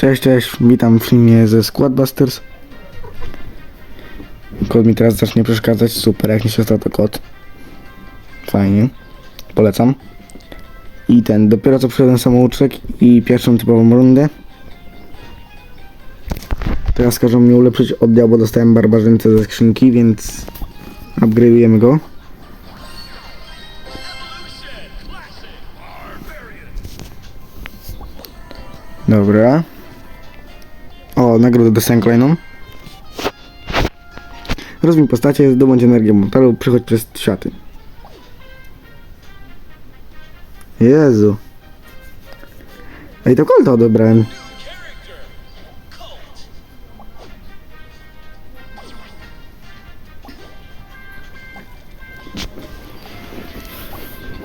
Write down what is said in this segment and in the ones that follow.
Cześć, cześć, witam w filmie ze Squadbusters. Kod mi teraz zacznie przeszkadzać, super, jak mi się to kod. Fajnie, polecam. I ten, dopiero co przyszedłem samouczek i pierwszą typową rundę. Teraz każą mi ulepszyć oddział, bo dostałem barbarzyńcę ze skrzynki, więc upgrade'ujemy go. Dobra. Nagrodę dostałem kolejną. Rozwój postacie, zdobądź energię montaru, przychodź przez światy. Jezu. Ej, to kolta odebrałem.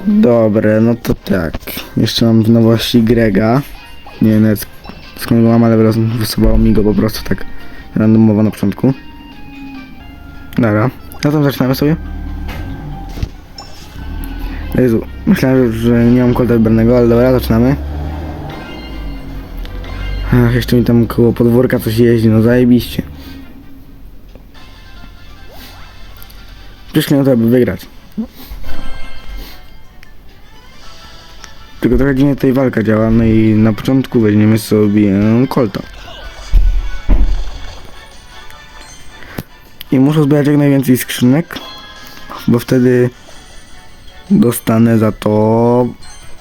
Dobre, no to tak. Jeszcze mam w nowości Grega. Nie wiem nawet skąd go mam, ale wyros- wysuwało mi go po prostu tak randomowo na początku. Dobra, no to zaczynamy sobie. Jezu, myślałem, że nie mam kolta wybranego, ale dobra, zaczynamy. Ach, jeszcze mi tam koło podwórka coś jeździ, no zajebiście. Przyszli na to, aby wygrać. Tylko trochę dziwnie tutaj walka działa, no i na początku weźmiemy sobie kolta. I muszę zbierać jak najwięcej skrzynek, bo wtedy dostanę za to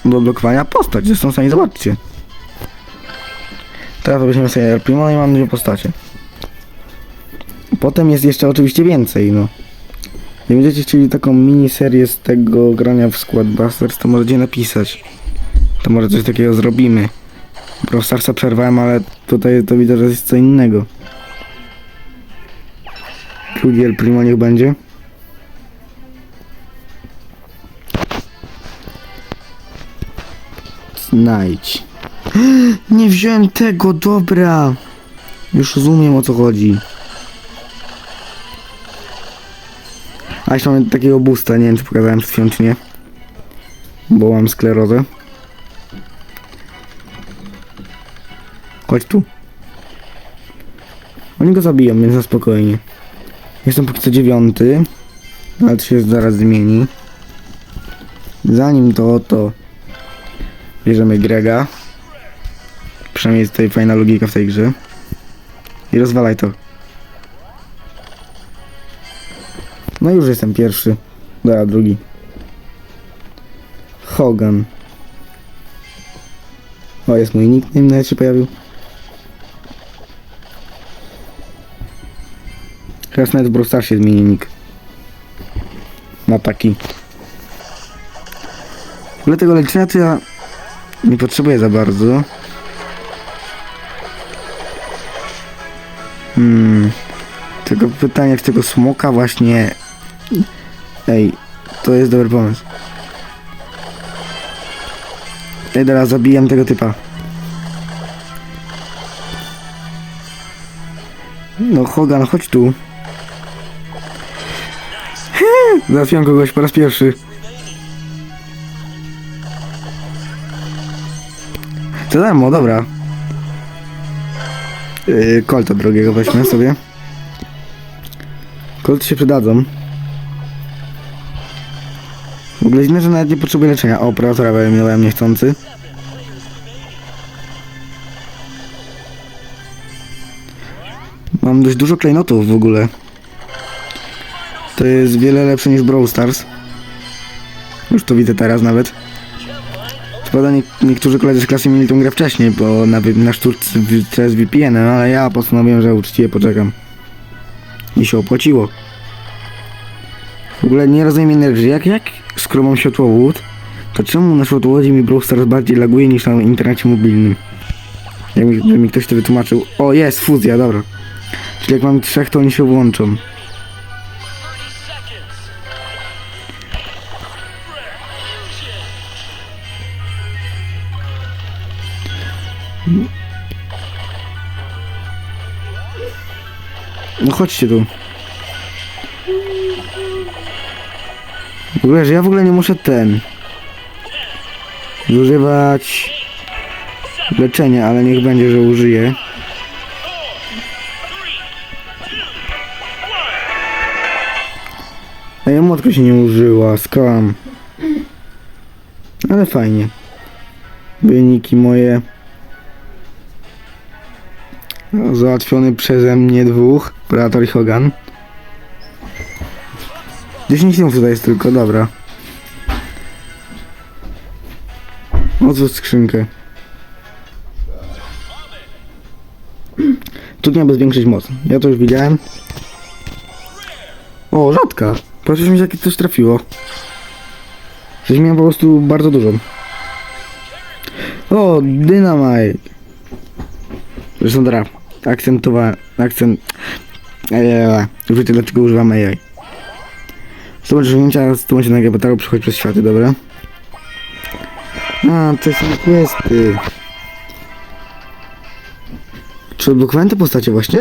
do blokowania postać. Zresztą sami zobaczcie. Teraz weźmiemy sobie El Primo i mam dwie postacie. Potem jest jeszcze oczywiście więcej, no. Jak będziecie chcieli taką miniserię z tego grania w Squad Busters, to możecie napisać. To może coś takiego zrobimy. Pro Starsa przerwałem, ale tutaj to widzę, że jest co innego. Drugi El Primo niech będzie. Znajdź. Nie wziąłem tego, dobra. Już rozumiem o co chodzi. A jeszcze mamy takiego boosta, nie wiem czy pokazałem przed chwilą czy nie. Bo mam sklerozę. Chodź tu. Oni go zabiją, więc na spokojnie. Jestem póki co dziewiąty, ale to się zaraz zmieni. Zanim to, to bierzemy Grega. Przynajmniej jest tutaj fajna logika w tej grze. I rozwalaj to. No już jestem pierwszy. Dobra, drugi. Hogan. O, jest mój nickname, nawet się pojawił. Teraz nawet w Brawl Starsie zmieni nick. Na taki. W ogóle tego leczenia to ja nie potrzebuję za bardzo. Hmm. Tylko pytanie, czy tego smoka właśnie... Ej, to jest dobry pomysł. Ej, teraz zabijam tego typa. No Hogan, chodź tu. Załatwiam kogoś po raz pierwszy. To darmo, dobra. Yy, kolta drogiego weźmy sobie. Kolty się przydadzą. W ogóle dziwne, że nawet nie potrzebuję leczenia. O, operatora wyeliminowałem niechcący. Mam dość dużo klejnotów w ogóle. To jest wiele lepsze niż Brawl Stars. Już to widzę teraz nawet. Prawda nie, niektórzy koledzy z klasy mieli tą grę wcześniej, bo na, na sztuczce przez VPN, ale ja postanowiłem, że uczciwie poczekam. I się opłaciło. W ogóle nie rozumiem rzeczy, jak, jak skoro mam światłowód, to czemu na światłowodzie mi Brawl Stars bardziej laguje niż na internecie mobilnym? Jak mi, żeby mi ktoś to wytłumaczył. O, jest, fuzja, dobra. Czyli jak mam trzech, to oni się włączą. Chodźcie tu. W ogóle, że ja w ogóle nie muszę ten... Zużywać... leczenie, ale niech będzie, że użyję. Ej, młotka się nie użyła, skam. Ale fajnie. Wyniki moje. Załatwiony przeze mnie dwóch. Predator i Hogan. 10 filmów tutaj jest tylko, dobra. Otwórz skrzynkę. Trudnia by zwiększyć moc. Ja to już widziałem. O, rzadka. Proszę mi jakie coś trafiło. Coś miałem po prostu bardzo dużo. O, dynamite. Zresztą dobra, akcentowałem, akcent... Eee, wiecie dlaczego używam AI. Zobacz, ujęcia z tłumaczenia gabataru przechodzi przez światy, dobra? A, to są questy. Czy odblokowałem te postacie właśnie?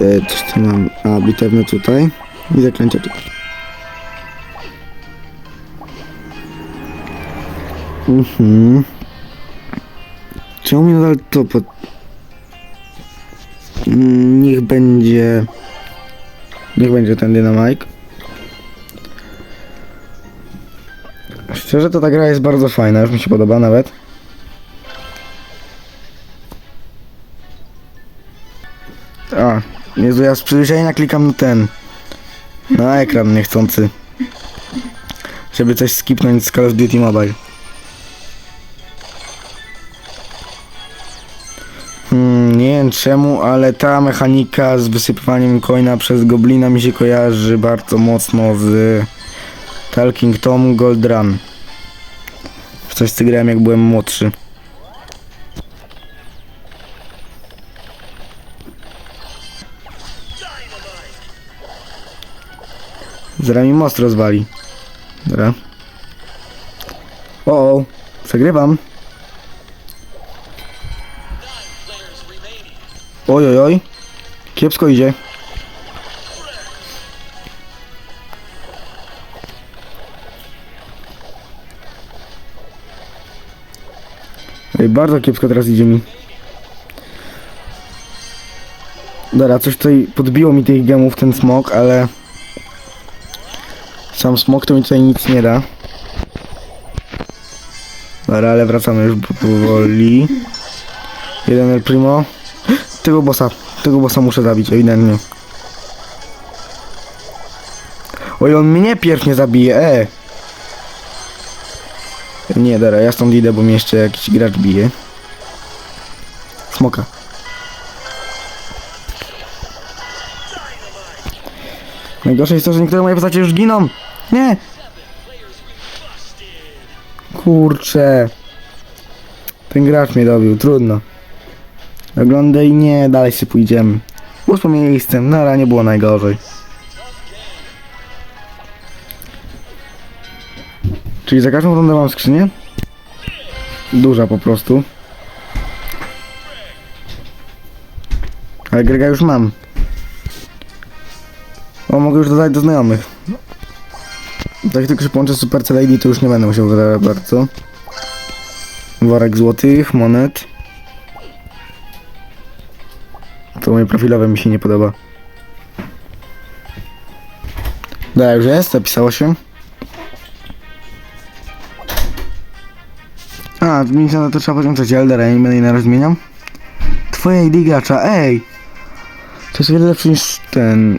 E, coś tu mam. A, bitewne tutaj. I zaklęcia tu. Mhm. Czemu mi to pod... Mm, Niech będzie... Niech będzie ten dynamite. Szczerze to ta gra jest bardzo fajna, już mi się podoba nawet. A, Jezu, ja z przyzwyczajenia klikam na ten. Na ekran niechcący. Żeby coś skipnąć z Call of Duty Mobile. Czemu, ale ta mechanika z wysypywaniem coina przez goblina mi się kojarzy bardzo mocno z Talking Tom Gold Run. W coś co grałem jak byłem młodszy. Zaraz mi most rozwali. Dobra. O, o, przegrywam. Oj, oj, oj. Kiepsko idzie. Ej, bardzo kiepsko teraz idzie mi. Dobra, coś tutaj podbiło mi tych gemów ten smok, ale... Sam smok to mi tutaj nic nie da. Dobra, ale wracamy już powoli. Jeden El Primo. Tego bossa, tego bossa muszę zabić, ewidentnie. Oj, on mnie pierwnie zabije, e! Nie, dobra, ja stąd idę, bo mnie jeszcze jakiś gracz bije. Smoka. Najgorsze jest to, że niektóre moje postacie już giną. Nie! Kurczę. Ten gracz mnie dobił, trudno. Oglądaj, nie, dalej się pójdziemy. Ósme miejsce, na nie było najgorzej. Czyli za każdą rundę mam skrzynię? Duża po prostu. Ale Grega już mam. O, mogę już dodać do znajomych. Tak tylko się połączę z Super Lady, to już nie będę musiał wydawać bardzo. Worek złotych, monet. To moje profilowe mi się nie podoba. Dobra, już jest, zapisało się. A, zmienić na to trzeba podziękować Eldera, ja nie będę jej na razie zmieniał. Twoje ID gracza, ej! To jest wiele niż ten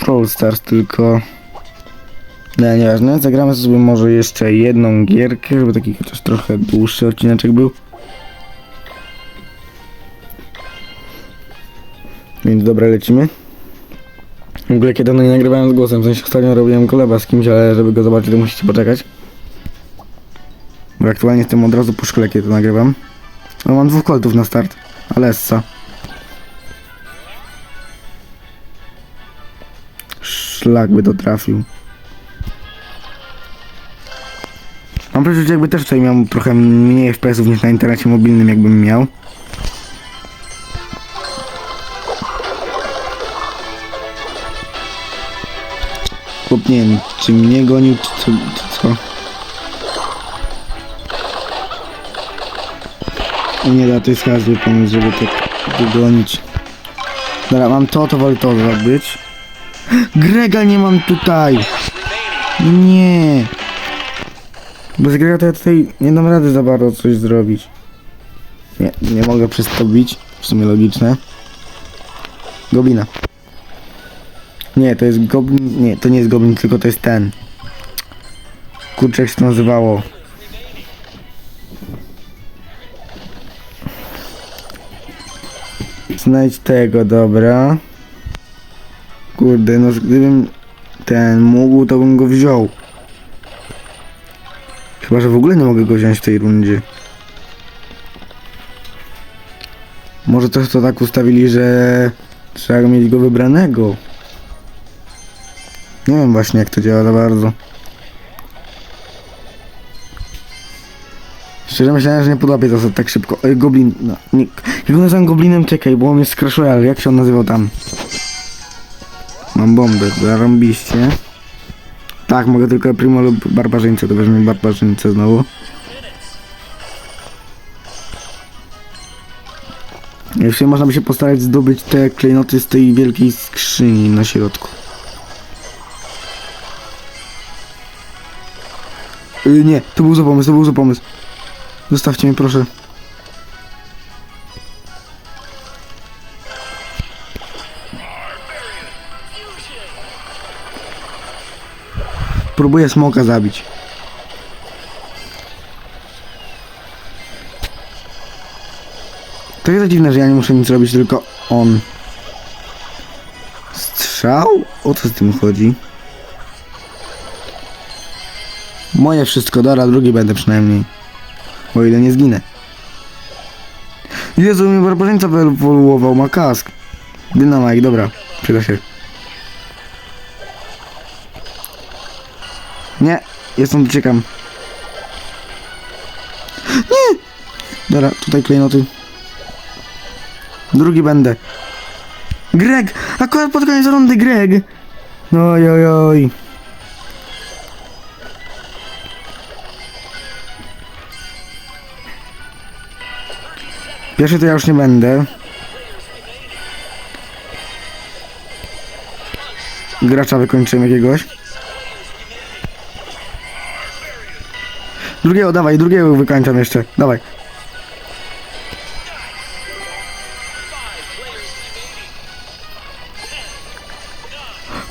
Brawl Stars, tylko... Nie, nieważne, zagramy sobie może jeszcze jedną gierkę, żeby taki chociaż trochę dłuższy odcineczek był. Więc dobra, lecimy. W ogóle kiedy nie nagrywałem z głosem, w sensie ostatnio robiłem koleba z kimś, ale żeby go zobaczyć to musicie poczekać. Bo aktualnie jestem od razu po szkole, kiedy to nagrywam. No mam dwóch koltów na start. Alessa. Szlak by to trafił. Mam poczucie, jakby też tutaj miał trochę mniej FPS-ów niż na internecie mobilnym, jakbym miał. Chłop nie wiem, czy mnie gonił, czy co? Czy co? O nie da, to jest chyba pomysł, żeby tak wygonić. Dobra, mam to, to wolę to zrobić. Grega nie mam tutaj! Nie! Bez Grega to ja tutaj nie dam rady za bardzo coś zrobić. Nie, nie mogę bić. W sumie logiczne. Goblina. Nie, to jest goblin. Nie, to nie jest goblin, tylko to jest ten. Kurczę, jak się to nazywało. Znajdź tego, dobra. Kurde, no gdybym ten mógł, to bym go wziął. Chyba, że w ogóle nie mogę go wziąć w tej rundzie. Może też to tak ustawili, że trzeba mieć go wybranego. Nie wiem właśnie jak to działa za bardzo. Szczerze myślałem, że nie podłapię to tak szybko. Ej, goblin, no, nie, jak nazywam goblinem, czekaj, bo on jest Crash ale jak się on nazywał tam? Mam bombę, zarąbiście. Tak, mogę tylko Primo lub Barbarzyńcę, to weźmie Barbarzyńcę znowu. Jeszcze można by się postarać zdobyć te klejnoty z tej wielkiej skrzyni na środku. Yy, nie, to był za pomysł, to był za pomysł. Zostawcie mnie proszę. Próbuję smoka zabić. To jest dziwne, że ja nie muszę nic robić, tylko on. Strzał? O co z tym chodzi? Moje wszystko, dobra, drugi będę przynajmniej. O ile nie zginę. Jezu, mnie barbarzyńca wyewoluował, ma kask. Dynamite, dobra, przyda się. Nie, ja stąd uciekam. Nie! Dobra, tutaj klejnoty. Drugi będę. Greg! Akurat pod koniec rundy Greg! Oj, oj, oj. Pierwszy to ja już nie będę. Gracza wykończyłem jakiegoś. Drugiego, dawaj, drugiego wykończam jeszcze. Dawaj.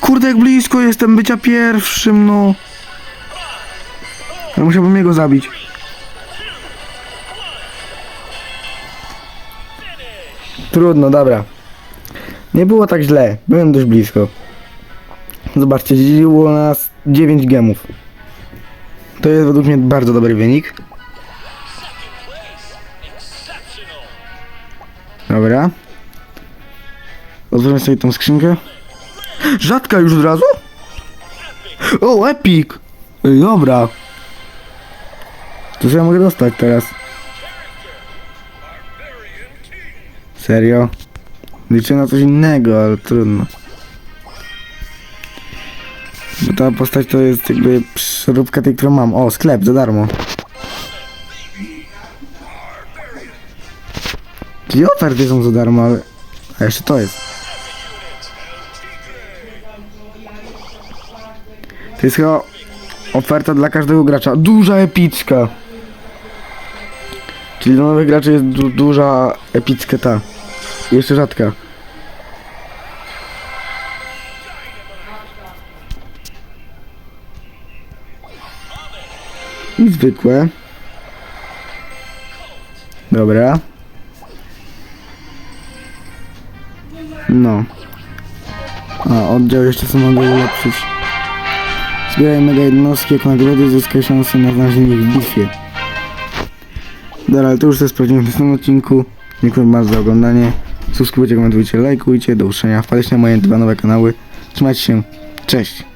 Kurde, jak blisko jestem bycia pierwszym, no. Ja musiałbym jego zabić. Trudno, dobra. Nie było tak źle. Byłem dość blisko. Zobaczcie, dzieliło nas 9 gemów. To jest według mnie bardzo dobry wynik. Dobra. Otwórzmy sobie tą skrzynkę. Rzadka już od razu? O, epic! Dobra. To co ja mogę dostać teraz? Serio? Liczę na coś innego, ale trudno. Bo ta postać to jest jakby przeróbka tej, którą mam. O, sklep za darmo. Czyli oferty są za darmo, ale... A jeszcze to jest. To jest chyba oferta dla każdego gracza. Duża epicka. Czyli dla nowych graczy jest du duża epicka ta. Jeszcze rzadka. Zwykłe. Dobra. No. A, oddział jeszcze co mogę ulepszyć. Zbieraj mega jednostki jako nagrody, zyskaj szansę na znalezienie w bitwie. Dobra, ale to już to sprawdzimy w następnym odcinku. Dziękuję bardzo za oglądanie. Subskrybujcie, komentujcie, lajkujcie. Do usłyszenia. Wpadajcie na moje dwa nowe kanały. Trzymajcie się. Cześć.